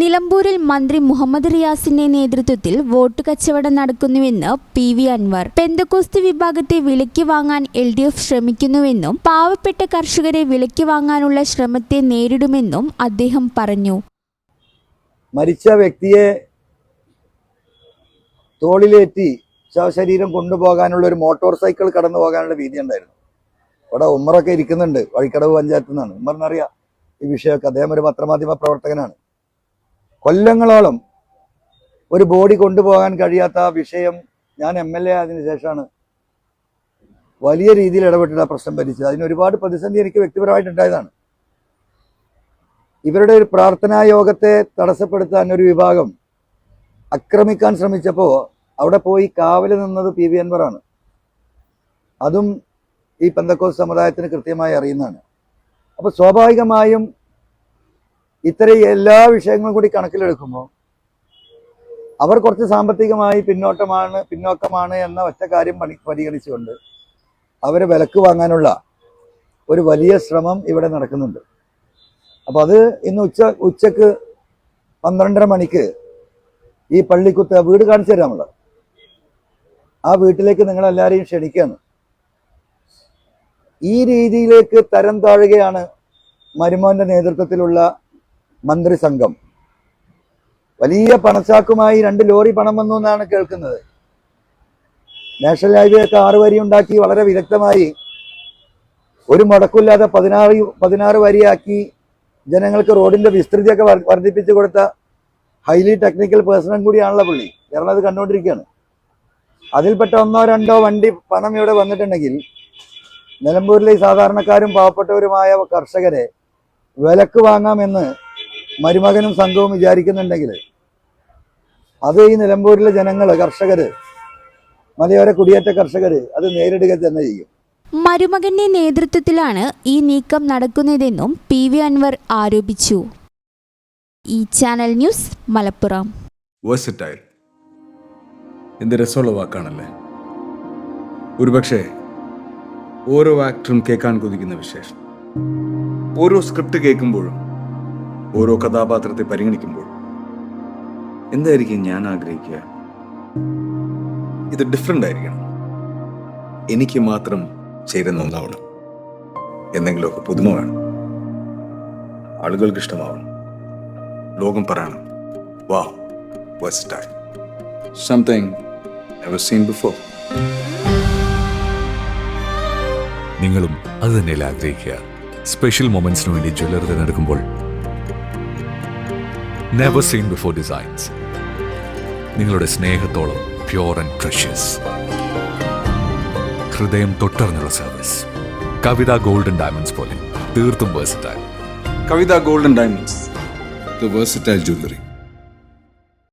നിലമ്പൂരിൽ മന്ത്രി മുഹമ്മദ് റിയാസിന്റെ നേതൃത്വത്തിൽ വോട്ട് കച്ചവടം നടക്കുന്നുവെന്ന് പി വി അൻവർ. പെന്തക്കോസ്ത് വിഭാഗത്തെ വിലയ്ക്ക് വാങ്ങാൻ എൽ ഡി എഫ് ശ്രമിക്കുന്നുവെന്നും പാവപ്പെട്ട കർഷകരെ വിലയ്ക്ക് വാങ്ങാനുള്ള ശ്രമത്തെ നേരിടുമെന്നും അദ്ദേഹം പറഞ്ഞു. മരിച്ച വ്യക്തിയെ തോളിലേറ്റി ശവശരീരം കൊണ്ടുപോകാനുള്ള ഒരു മോട്ടോർ സൈക്കിൾ കടന്നു പോകാനുള്ള വീതി ഉണ്ടായിരുന്നു. അവിടെ ഉമ്മറൊക്കെ ഇരിക്കുന്നുണ്ട് വഴിക്കടവ് പഞ്ചായത്തിൽ നിന്നാണ്. ഉമ്മറിനറിയാം ഈ വിഷയമൊക്കെ. അദ്ദേഹം ഒരു പത്രമാധ്യമ പ്രവർത്തകനാണ്. കൊല്ലങ്ങളോളം ഒരു ബോഡി കൊണ്ടുപോകാൻ കഴിയാത്ത വിഷയം ഞാൻ എം എൽ എ ആയതിനു ശേഷമാണ് വലിയ രീതിയിൽ ഇടപെട്ടിട്ട് ആ പ്രശ്നം ഭരിച്ചത്. അതിന് ഒരുപാട് പ്രതിസന്ധി എനിക്ക് വ്യക്തിപരമായിട്ട് ഉണ്ടായതാണ് ഇവരുടെ ഒരു പ്രാർത്ഥനാ യോഗത്തെ തടസ്സപ്പെടുത്താൻ ഒരു വിഭാഗം ആക്രമിക്കാൻ ശ്രമിച്ചപ്പോൾ അവിടെ പോയി കാവൽ നിന്നത് പി വി അൻവറാണ് അതും ഈ പെന്തക്കോസ് സമുദായത്തിന് കൃത്യമായി അറിയുന്നതാണ്. അപ്പോൾ സ്വാഭാവികമായും ഇത്തരം എല്ലാ വിഷയങ്ങളും കൂടി കണക്കിലെടുക്കുമ്പോൾ അവർ കുറച്ച് സാമ്പത്തികമായി പിന്നോട്ടമാണ് പിന്നോക്കമാണ് എന്ന ഒറ്റ കാര്യം പണി പരിഗണിച്ചുകൊണ്ട് അവരെ വിലക്ക് വാങ്ങാനുള്ള ഒരു വലിയ ശ്രമം ഇവിടെ നടക്കുന്നുണ്ട്. അപ്പോൾ അത് ഇന്ന് ഉച്ച ഉച്ചയ്ക്ക് പന്ത്രണ്ടര മണിക്ക് ഈ പള്ളിക്കുത്ത് വീട് കാണിച്ചു തരാം നമ്മൾ ആ വീട്ടിലേക്ക് നിങ്ങളെല്ലാവരെയും ക്ഷണിക്കുകയാണ്. ഈ രീതിയിലേക്ക് തരം താഴുകയാണ് മരുമോന്റെ നേതൃത്വത്തിലുള്ള മന്ത്രിസംഘം. വലിയ പണച്ചാക്കുമായി രണ്ട് ലോറി പണം വന്നു എന്നാണ് കേൾക്കുന്നത്. നാഷണൽ ഹൈവേ ഒക്കെ ആറ് വരി ഉണ്ടാക്കി വളരെ വിദഗ്ധമായി ഒരു മുടക്കില്ലാതെ പതിനാറ് പതിനാറ് വരിയാക്കി ജനങ്ങൾക്ക് റോഡിന്റെ വിസ്തൃതിയൊക്കെ വർ- വർദ്ധിപ്പിച്ചു കൊടുത്ത ഹൈലി ടെക്നിക്കൽ പേഴ്സണും കൂടിയാണല്ലോ പുള്ളി. കാരണം അത് കണ്ടുകൊണ്ടിരിക്കുകയാണ്. അതിൽപ്പെട്ട ഒന്നോ രണ്ടോ വണ്ടി പണം ഇവിടെ വന്നിട്ടുണ്ടെങ്കിൽ നിലമ്പൂരിലെ സാധാരണക്കാരും പാവപ്പെട്ടവരുമായ കർഷകരെ വിലക്ക് വാങ്ങാമെന്ന് മരുമകനും സംഘവും വിചാരിക്കുന്നുണ്ടെങ്കിൽ അത് ഈ നിലമ്പൂരിലെ ജനങ്ങൾ കർഷകർ മലയോര കുടിയേറ്റ കർഷകർ അത് നേരിടുക തന്നെ ചെയ്യും. മരുമകന്റെ നേതൃത്വത്തിലാണ് ഈ നീക്കം നടക്കുന്നതെന്നും പി വി അൻവർ ആരോപിച്ചു. ഈ ചാനൽ ന്യൂസ് മലപ്പുറം. വേഴ്സറ്റൈൽ എന്ത് രസമുള്ള വാക്കാണല്ലേ? ഒരുപക്ഷെ ഓരോ ആക്ടറും കേൾക്കാൻ കൊതിക്കുന്ന വിശേഷം. ഓരോ സ്ക്രിപ്റ്റ് കേൾക്കുമ്പോഴും ഓരോ കഥാപാത്രത്തെ പരിഗണിക്കുമ്പോൾ എന്തായിരിക്കും ഞാൻ ആഗ്രഹിക്കുക? ഇത് ഡിഫറെന്റ് ആയിരിക്കണം. എനിക്ക് മാത്രം ചേരുന്ന ഒന്നാവണം. എന്തെങ്കിലുമൊക്കെ പുതുമ വേണം. ആളുകൾക്ക് ഇഷ്ടമാവണം. ലോകം പറയണം. വാ versatile. Something seen before. നിങ്ങളും അത് തന്നെയല്ലേ ആഗ്രഹിക്കുക. സ്പെഷ്യൽ മൊമെന്റ്സിന് വേണ്ടി ജ്വല്ലറി തിരഞ്ഞെടുക്കുമ്പോൾ നെവർ സീൻ ബിഫോർ ഡിസൈൻസ് നിങ്ങളുടെ സ്നേഹത്തോളം പ്യോർ ആൻഡ് പ്രഷ്യസ് ഹൃദയം തൊട്ടറിഞ്ഞുള്ള സർവീസ് കവിത ഗോൾഡൻ ഡയമണ്ട്സ് പോലെ തീർത്തും versatile Kavitha golden diamonds the versatile jewellery.